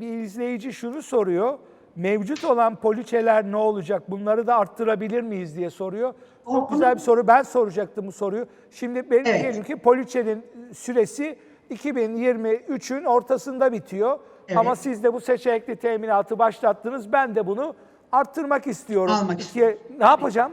Bir izleyici şunu soruyor. Mevcut olan poliçeler ne olacak? Bunları da arttırabilir miyiz diye soruyor. Çok güzel bir soru. Ben soracaktım bu soruyu. Şimdi benim Evet. diyelim ki poliçenin süresi 2023'ün ortasında bitiyor. Evet. Ama siz de bu seçenekli teminatı başlattınız. Ben de bunu arttırmak istiyorum. Almak İkiye- Ne yapacağım?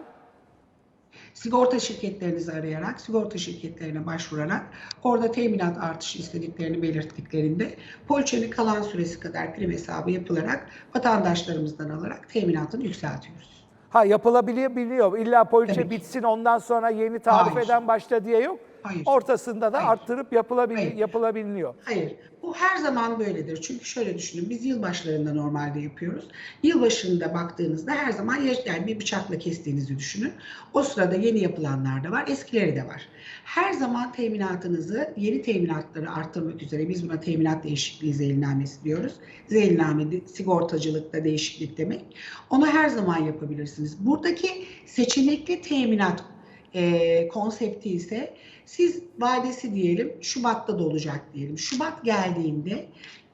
Sigorta şirketlerinizi arayarak, sigorta şirketlerine başvurarak orada teminat artışı istediklerini belirttiklerinde poliçenin kalan süresi kadar prim hesabı yapılarak vatandaşlarımızdan alarak teminatını yükseltiyoruz. Ha yapılabiliyor. İlla poliçe bitsin ondan sonra yeni tarifeden başla diye yok. Hayır. Ortasında da Hayır. arttırıp yapılabil Hayır. yapılabiliyor. Hayır, bu her zaman böyledir. Çünkü şöyle düşünün, biz yılbaşlarında normalde yapıyoruz. Yılbaşında baktığınızda her zaman yani bir bıçakla kestiğinizi düşünün. O sırada yeni yapılanlar da var, eskileri de var. Her zaman teminatınızı, yeni teminatları arttırmak üzere biz buna teminat değişikliği zeylinnamesi diyoruz. Zeylinname de- sigortacılıkta değişiklik demek. Onu her zaman yapabilirsiniz. Buradaki seçenekli teminat e, konsepti ise siz vadesi diyelim Şubat'ta da olacak diyelim. Şubat geldiğinde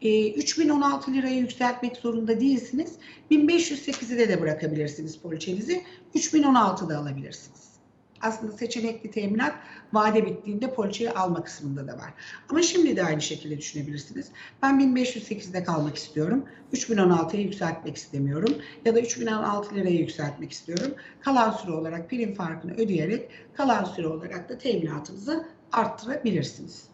e, 3016 liraya yükseltmek zorunda değilsiniz. 1508'de de bırakabilirsiniz poliçenizi. 3016'da alabilirsiniz. Aslında seçenekli teminat vade bittiğinde poliçeyi alma kısmında da var. Ama şimdi de aynı şekilde düşünebilirsiniz. Ben 1508'de kalmak istiyorum. 3016'ya yükseltmek istemiyorum. Ya da 3016 liraya yükseltmek istiyorum. Kalan süre olarak prim farkını ödeyerek kalan süre olarak da teminatınızı arttırabilirsiniz.